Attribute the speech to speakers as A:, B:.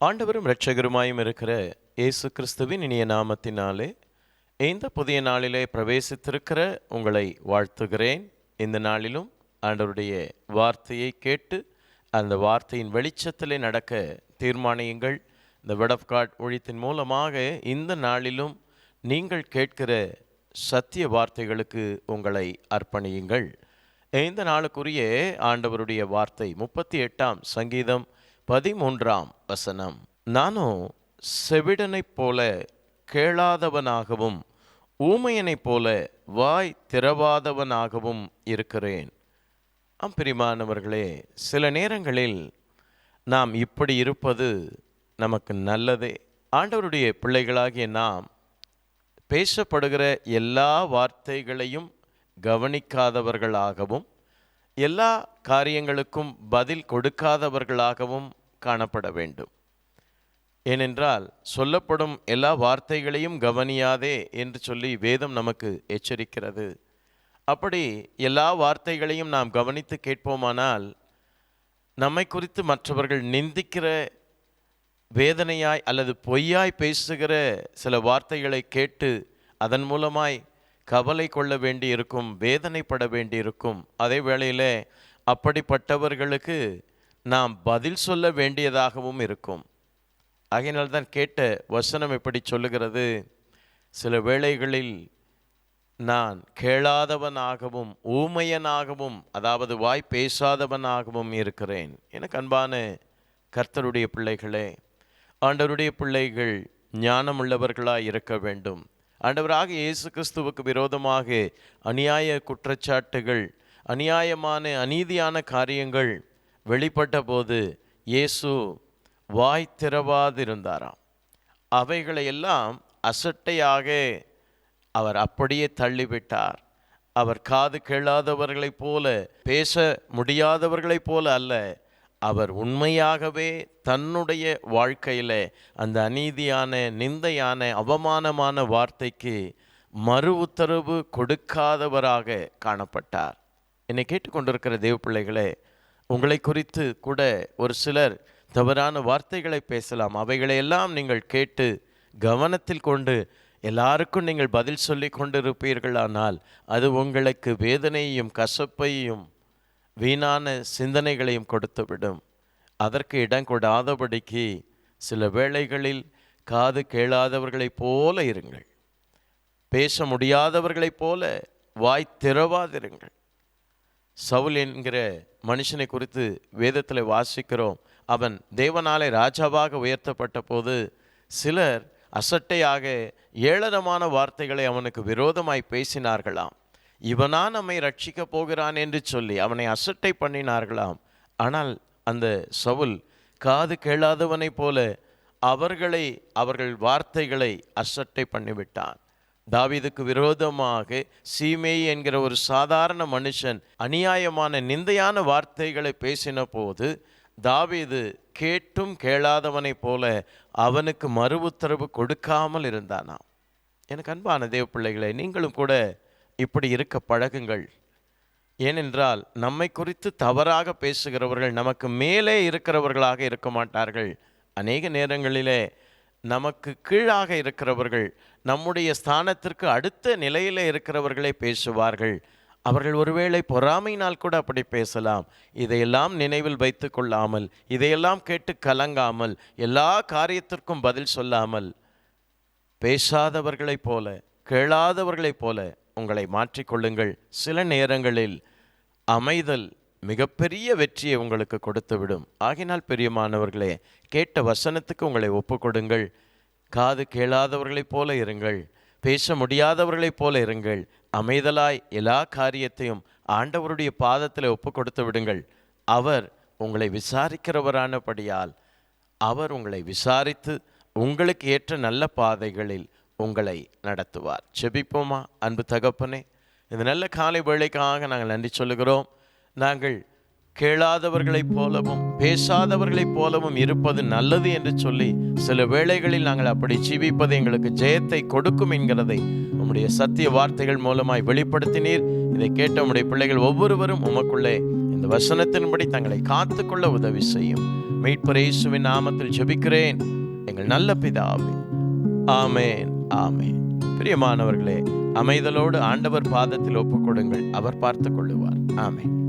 A: ஆண்டவரும் இரட்சகருமாயும் இருக்கிற இயேசு கிறிஸ்துவின் இனிய நாமத்தினாலே இந்த புதிய நாளிலே பிரவேசித்திருக்கிற உங்களை வாழ்த்துகிறேன். இந்த நாளிலும் ஆண்டவருடைய வார்த்தையை கேட்டு அந்த வார்த்தையின் வெளிச்சத்திலே நடக்க தீர்மானியுங்கள். இந்த வெட் ஆஃப் காட் ஒழித்தின் மூலமாக இந்த நாளிலும் நீங்கள் கேட்கிற சத்திய வார்த்தைகளுக்கு உங்களை அர்ப்பணியுங்கள். இந்த நாளுக்குரிய ஆண்டவருடைய வார்த்தை முப்பத்தி எட்டாம் சங்கீதம் பதிமூன்றாம் வசனம். நானும் செவிடனைப் போல கேளாதவனாகவும் ஊமையனைப் போல வாய் திறவாதவனாகவும் இருக்கிறேன். அம்பிரிமானவர்களே சில நேரங்களில் நாம் இப்படி இருப்பது நமக்கு நல்லதே. ஆண்டவருடைய பிள்ளைகளாகிய நாம் பேசப்படுகிற எல்லா வார்த்தைகளையும் கவனிக்காதவர்களாகவும் எல்லா காரியங்களுக்கும் பதில் கொடுக்காதவர்களாகவும் காணப்பட வேண்டும். ஏனென்றால் சொல்லப்படும் எல்லா வார்த்தைகளையும் கவனியாதே என்று சொல்லி வேதம் நமக்கு எச்சரிக்கிறது. அப்படி எல்லா வார்த்தைகளையும் நாம் கவனித்து கேட்போமானால் நம்மை குறித்து மற்றவர்கள் நிந்திக்கிற வேதனையாய் அல்லது பொய்யாய் பேசுகிற சில வார்த்தைகளை கேட்டு அதன் மூலமாய் கவலை கொள்ள வேண்டியிருக்கும் வேதனைப்பட வேண்டியிருக்கும். அதே வேளையில் அப்படிப்பட்டவர்களுக்கு நாம் பதில் சொல்ல வேண்டியதாகவும் இருக்கும். ஆகையினால் தான் கேட்ட வசனம் எப்படி சொல்லுகிறது? சில வேளைகளில் நான் கேளாதவனாகவும் ஊமையனாகவும் அதாவது வாய் பேசாதவனாகவும் இருக்கிறேன். எனக்கு அன்பான கர்த்தருடைய பிள்ளைகளே ஆண்டருடைய பிள்ளைகள் ஞானமுள்ளவர்களாய் இருக்க வேண்டும். ஆண்டவராக இயேசு கிறிஸ்துவுக்கு விரோதமாக அநியாய குற்றச்சாட்டுகள் அநியாயமான அநீதியான காரியங்கள் வெளிப்பட்ட போது இயேசு வாய் திறவாதிருந்தாராம். அவைகளை எல்லாம் அசட்டையாக அவர் அப்படியே தள்ளிவிட்டார். அவர் காது கேளாதவர்களைப் போல பேச முடியாதவர்களைப் போல அல்ல. அவர் உண்மையாகவே தன்னுடைய வாழ்க்கையில் அந்த அநீதியான நிந்தையான அவமானமான வார்த்தைக்கு மறு உத்தரவு கொடுக்காதவராக காணப்பட்டார். என்னை கேட்டுக்கொண்டிருக்கிற தேவ பிள்ளைகளே உங்களை குறித்து கூட ஒரு சிலர் தவறான வார்த்தைகளை பேசலாம். அவைகளையெல்லாம் நீங்கள் கேட்டு கவனத்தில் கொண்டு எல்லாருக்கும் நீங்கள் பதில் சொல்லி கொண்டிருப்பீர்களானால் அது உங்களுக்கு வேதனையையும் கசப்பையும் வீணான சிந்தனைகளையும் கொடுத்துவிடும். அதற்கு இடம் கொடாதபடிக்கு சில வேளைகளில் காது கேளாதவர்களைப் போல இருங்கள். பேச முடியாதவர்களைப் போல வாய் திறவாதிருங்கள். சவுல் என்கிற மனுஷனை குறித்து வேதத்தில் வாசிக்கிறோம். அவன் தேவனாலே ராஜாவாக உயர்த்தப்பட்ட போது சிலர் அசட்டையாக ஏளனமான வார்த்தைகளை அவனுக்கு விரோதமாய் பேசினார்களாம். இவனா நம்மை ரட்சிக்க போகிறான் என்று சொல்லி அவனை அசட்டை பண்ணினார்களாம். ஆனால் அந்த சவுல் காது கேளாதவனைப் போல அவர்களை அவர்கள் வார்த்தைகளை அசட்டை பண்ணிவிட்டான். தாவிதுக்கு விரோதமாக சீமேய் என்கிற ஒரு சாதாரண மனுஷன் அநியாயமான நிந்தையான வார்த்தைகளை பேசின போது தாவிது கேட்டும் கேளாதவனைப் போல அவனுக்கு மறு உத்தரவு கொடுக்காமல் இருந்தானாம். எனக்கு அன்பான தேவ பிள்ளைகளை நீங்களும் கூட இப்படி இருக்க பழகுங்கள் ஏனென்றால் நம்மை குறித்து தவறாக பேசுகிறவர்கள் நமக்கு மேலே இருக்கிறவர்களாக இருக்க மாட்டார்கள். அநேக நேரங்களிலே நமக்கு கீழாக இருக்கிறவர்கள் நம்முடைய ஸ்தானத்திற்கு அடுத்த நிலையில் இருக்கிறவர்களே பேசுவார்கள். அவர்கள் ஒருவேளை பொறாமையினால் கூட அப்படி பேசலாம். இதையெல்லாம் நினைவில் வைத்து கொள்ளாமல் இதையெல்லாம் கேட்டு கலங்காமல் எல்லா காரியத்திற்கும் பதில் சொல்லாமல் பேசாதவர்களைப் போல கேளாதவர்களைப் போல உங்களை மாற்றிக்கொள்ளுங்கள். சில நேரங்களில் அமைதல் மிகப்பெரிய வெற்றியை உங்களுக்கு கொடுத்துவிடும். ஆகினால் பெரியமானவர்களே கேட்ட வசனத்துக்கு உங்களை ஒப்புக்கொடுங்கள். காது கேளாதவர்களைப் போல இருங்கள். பேச முடியாதவர்களைப் போல இருங்கள். அமைதலாய் எல்லா காரியத்தையும் ஆண்டவருடைய பாதத்தில் ஒப்பு கொடுத்து விடுங்கள். அவர் உங்களை விசாரிக்கிறவரானபடியால் அவர் உங்களை விசாரித்து உங்களுக்கு ஏற்ற நல்ல பாதைகளில் உங்களை நடத்துவார். செபிப்போமா அன்பு தகப்பனே இந்த நல்ல காலை வேலைக்காக நாங்கள் நன்றி சொல்லுகிறோம். நாங்கள் கேளாதவர்களைப் போலவும் பேசாதவர்களைப் போலவும் இருப்பது நல்லது என்று சொல்லி சில வேளைகளில் நாங்கள் அப்படி ஜீவிப்பது எங்களுக்கு ஜெயத்தை கொடுக்கும் என்கிறதை உம்முடைய சத்திய வார்த்தைகள் மூலமாய் வெளிப்படுத்தினீர். இதை கேட்ட உம்முடைய பிள்ளைகள் ஒவ்வொருவரும் உமக்குள்ளே இந்த வசனத்தின்படி தங்களை காத்துக்கொள்ள உதவி செய்யும். மீட்பர் இயேசுவின் நாமத்தில் ஜெபிக்கிறேன். எங்கள் நல்ல பிதாவே. ஆமேன். ஆமேன். பிரியமானவர்களே அமைதலோடு ஆண்டவர் பாதத்தில் ஒப்புக்கொடுங்கள். அவர் பார்த்து கொள்ளுவார் ஆமென்.